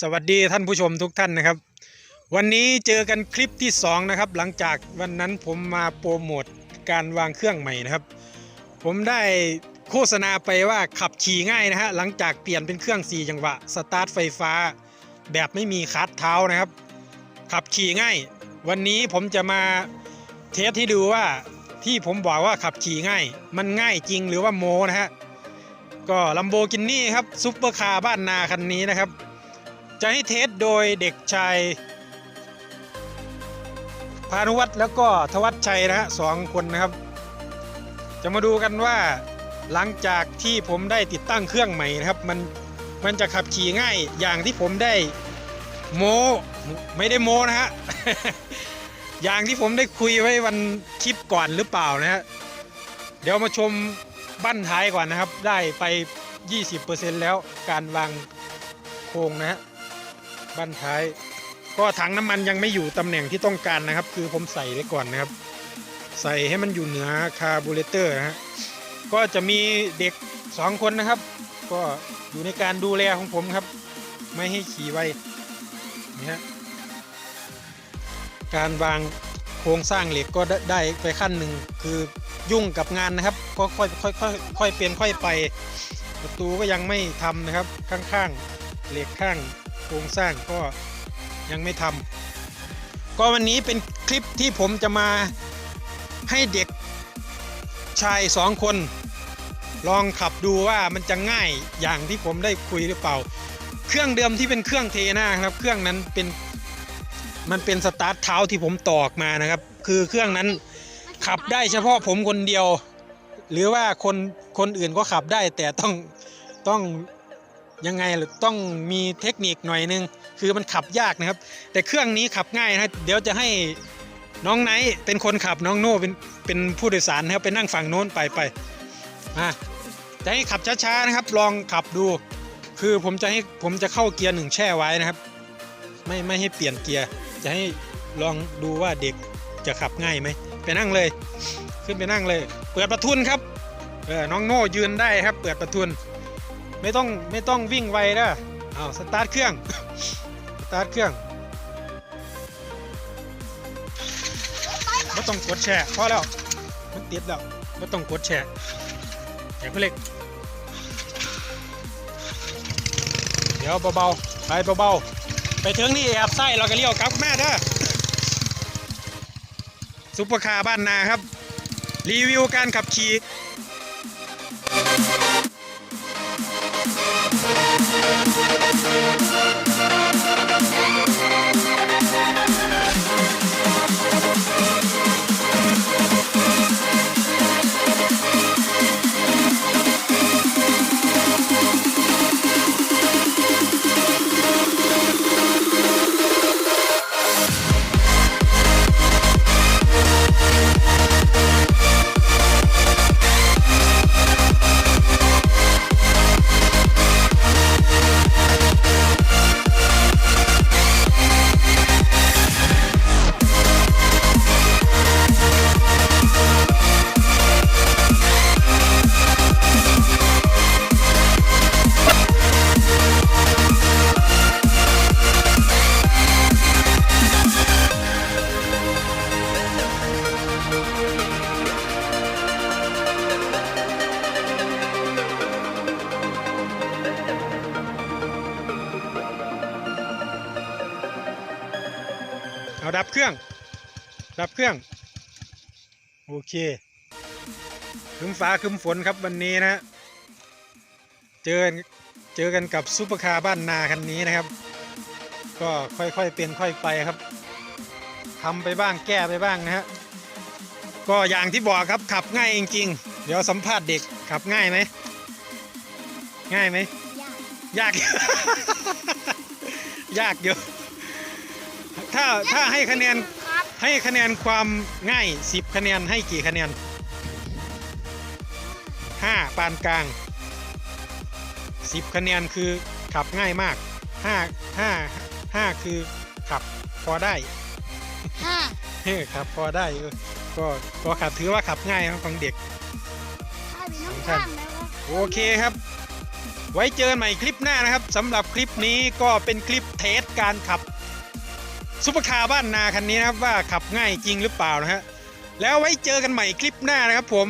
สวัสดีท่านผู้ชมทุกท่านนะครับ วันนี้เจอกันคลิปที่ 2 นะครับ หลังจากวันนั้นผมมาโปรโมทการวางเครื่องใหม่นะครับ ผมได้โฆษณาไปว่าขับขี่ง่ายนะฮะหลังจากเปลี่ยนเป็นเครื่อง 4 จังหวะสตาร์ทไฟฟ้า แบบไม่มีคลัตช์เท้านะครับ ขับขี่ง่าย วันนี้ผมจะมาเทสให้ดูว่าที่ผมบอกว่าขับขี่ง่าย มันง่ายจริงหรือว่าโมนะฮะก็ลัมโบกินนี่ครับซุปเปอร์คาร์บ้านนาคันนี้นะครับ จะให้เทสโดยเด็กชายพานุวัฒน์แล้วก็ทวัชชัยนะฮะสองคนนะครับ จะมาดูกันว่าหลังจากที่ผมได้ติดตั้งเครื่องใหม่นะครับ มันมันจะขับขี่ง่ายอย่างที่ผมได้โมไม่ได้โมนะฮะอย่างที่ผมได้คุยไว้วันคลิปก่อนหรือเปล่านะฮะเดี๋ยวมาชมบั้นท้ายก่อนนะครับ ได้ไป 20%แล้วการวางโครงนะฮะ บั้นท้าย ก็ถังน้ำมันยังไม่อยู่ตำแหน่งที่ต้องการนะครับ คือผมใส่ไว้ก่อนนะครับ ใส่ให้มันอยู่เหนือคาร์บูเรเตอร์นะฮะก็จะมีเด็กสองคนนะครับ ก็อยู่ในการดูแลของผมครับ ไม่ให้ขี่ไวนี่ฮะการวางโครงสร้างเหล็กก็ได้ไปขั้นหนึ่งคือยุ่งกับงานนะครับก็ค่อยค่อยค่อยค่อยเปลี่ยนค่อยไป ประตูก็ยังไม่ทำนะครับข้างๆเหล็กข้าง โครงสร้างก็ยังไม่ทำก็วันนี้เป็นคลิปที่ผมจะมาให้เด็กชายสองคน ลองขับดูว่ามันจะง่ายอย่างที่ผมได้คุยหรือเปล่า เครื่องเดิมที่เป็นเครื่องเทน่าครับ เครื่องนั้นเป็นมันเป็นสตาร์ทเท้าที่ผมตอกมานะครับ คือเครื่องนั้นขับได้เฉพาะผมคนเดียว หรือว่าคนคนอื่นก็ขับได้แต่ต้องต้อง ยังไงหรือต้องมีเทคนิคหน่อยนึง คือมันขับยากนะครับ แต่เครื่องนี้ขับง่ายนะเดี๋ยวจะให้น้องไนท์เป็นคนขับน้องโน่เป็นเป็นผู้โดยสารนะครับไปนั่งฝั่งโน้นไปไปอะจะให้ขับช้าๆนะครับ ลองขับดู คือผมจะให้ผมจะเข้าเกียร์หนึ่งแช่ไว้นะครับ ไม่ไม่ให้เปลี่ยนเกียร์จะให้ลองดูว่าเด็กจะขับง่ายไหมไปนั่งเลย ขึ้นไปนั่งเลย เปิดประทุนครับเออน้องโน่ยืนได้ครับ เปิดประทุน ไม่ต้องไม่ต้องวิ่งไวนะเอาสตาร์ทเครื่อง สตาร์ทเครื่องไม่ต้องกดแชร์พอแล้ว มันติดแล้วไม่ต้องกดแชร์แข่งเล็ก เดี๋ยวเบาๆ ไปเบาๆ ไปถึงนี่แอบไส้เราก็เลี้ยวกลับแม่เด้อซุปเปอร์คาร์บ้านนาครับ รีวิวการขับขี่ life. เอาดับเครื่อง ดับเครื่อง โอเคคืมฟ้าคืมฝนครับวันนี้นะฮะเจอเจอกันกับซุปเปอร์คาร์บ้านนาคันนี้นะครับ ก็ค่อยๆเป็นค่อยไปครับทำไปบ้างแก้ไปบ้างนะฮะก็อย่างที่บอกครับขับง่ายจริงๆ เดี๋ยวสัมภาษณ์เด็กขับง่ายไหม ง่ายไหม ยาก ยาก ยากอยู่ ถ้าถ้าให้คะแนนครับให้คะแนนความง่าย 10 คะแนนให้กี่คะแนน 5 ปานกลาง 10 คะแนนคือขับง่ายมาก 5 5 5 คือขับพอได้ห้าเฮ้ขับพอได้เออก็ก็ขับถือว่าขับง่ายครับของเด็กถ้ามีน้ำข้างแล้วก็โอเคครับ ไว้เจอกันใหม่คลิปหน้านะครับสำหรับคลิปนี้ก็เป็นคลิปเทสการขับ ซุปเปอร์คาร์บ้านนาคันนี้นะครับว่าขับง่ายจริงหรือเปล่านะฮะแล้วไว้เจอกันใหม่คลิปหน้านะครับ ผม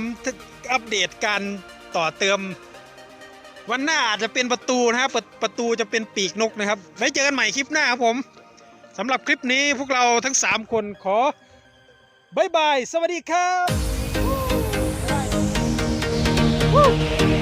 อัปเดตการต่อเติม วันหน้าอาจจะเป็นประตูนะครับประประตูจะเป็นปีกนกนะครับ ไว้เจอกันใหม่คลิปหน้าครับผมสำหรับคลิปนี้พวกเราทั้ง 3 คนขอบายบาย สวัสดีครับ